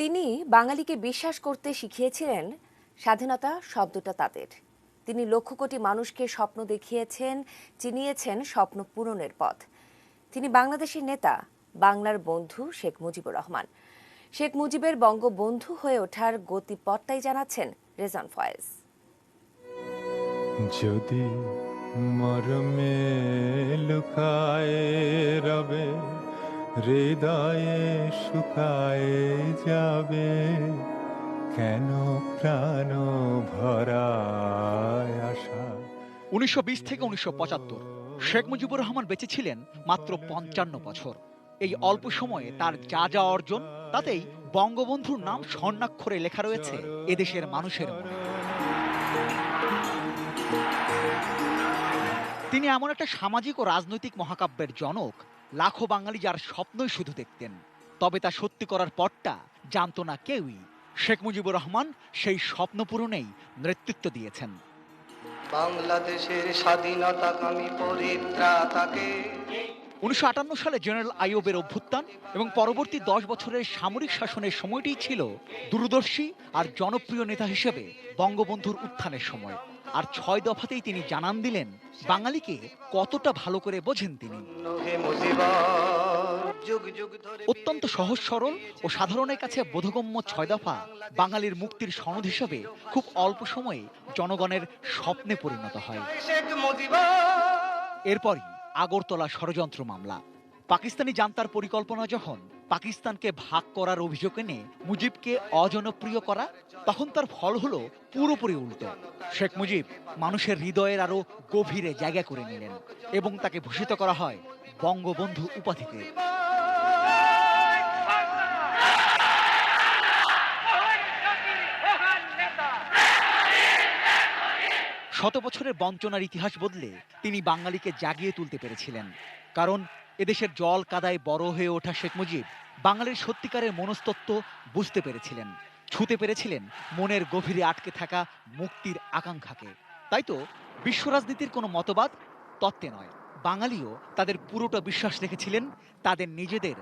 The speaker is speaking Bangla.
তিনি বাঙালিকে বিশ্বাস করতে শিখিয়েছিলেন স্বাধীনতা শব্দটা তাদের। তিনি লক্ষ কোটি মানুষকে স্বপ্ন দেখিয়েছেন, চিনিয়েছেন স্বপ্ন পূরণের পথ। তিনি বাংলাদেশের নেতা, বাংলার বন্ধু শেখ মুজিবুর রহমান। শেখ মুজিবের বঙ্গবন্ধু হয়ে ওঠার গতিপথটাই জানাচ্ছেন রেজান ফয়েজ। যদি মরমে লুকায় রবে হৃদয়ে শুকায় যাবে, কেন প্রাণ ভরায় আশা? উনিশশো থেকে উনিশশো পঁচাত্তর, শেখ মুজিবুর রহমান বেঁচে ছিলেন মাত্র পঞ্চান্ন বছর। এই অল্প সময়ে তার যা যা অর্জন, তাতেই বঙ্গবন্ধুর নাম স্বর্ণাক্ষরে লেখা রয়েছে, এদেশের মানুষের মনে। তিনি এমন একটা সামাজিক ও রাজনৈতিক মহাকাব্যের জনক লাখো বাঙালি যার স্বপ্নই শুধু দেখতেন তবে তা সত্যি করার পরটা জানতো না কেউই। শেখ মুজিবুর রহমান সেই স্বপ্ন পূরণেই নেতৃত্ব দিয়েছেন। বাংলাদেশের স্বাধীনতাকামী পরিত্রাতাকে উনিশশো আটান্ন সালে জেনারেল আইয়ুবের অভ্যুত্থান এবং পরবর্তী দশ বছরের সামরিক শাসনের সময়টি ছিল দূরদর্শী আর জনপ্রিয় নেতা হিসেবে বঙ্গবন্ধুর উত্থানের সময়। আর ছয় দফাতেই তিনি জানান দিলেন বাঙালিকে কতটা ভালো করে বোঝেন তিনি। অত্যন্ত সহজ সরল ও সাধারণের কাছে বোধগম্য ছয় দফা বাঙালির মুক্তির সনদ হিসেবে খুব অল্প সময়ে জনগণের স্বপ্নে পরিণত হয়। এরপরই আগরতলা ষড়যন্ত্র মামলা। পাকিস্তানি জান্তার পরিকল্পনা যখন পাকিস্তানকে ভাগ করার অভিযোগ এনে মুজিবকে অজনপ্রিয় করা, তখন তার ফল হলো পুরোপুরি উল্টো। শেখ মুজিব মানুষের হৃদয়ের আরও গভীরে জায়গা করে নিলেন এবং তাকে ভূষিত করা হয় বঙ্গবন্ধু উপাধিতে। শত বছরের বঞ্চনার ইতিহাস বদলে তিনি বাঙালিকে জাগিয়ে তুলতে পেরেছিলেন। কারণ এদেশের জল কাদায় বড় হয়ে ওঠা শেখ মুজিব বাঙালির সত্যিকারের মনস্তত্ত্ব বুঝতে পেরেছিলেন, ছুতে পেরেছিলেন মনের গভীরে আটকে থাকা মুক্তির আকাঙ্ক্ষাকে। তাই তো বিশ্ব রাজনীতির কোনো মতবাদ তত্ত্বে নয়। বাঙালিও তাদের পুরোটা বিশ্বাস রেখেছিলেন, তাদের নিজেদের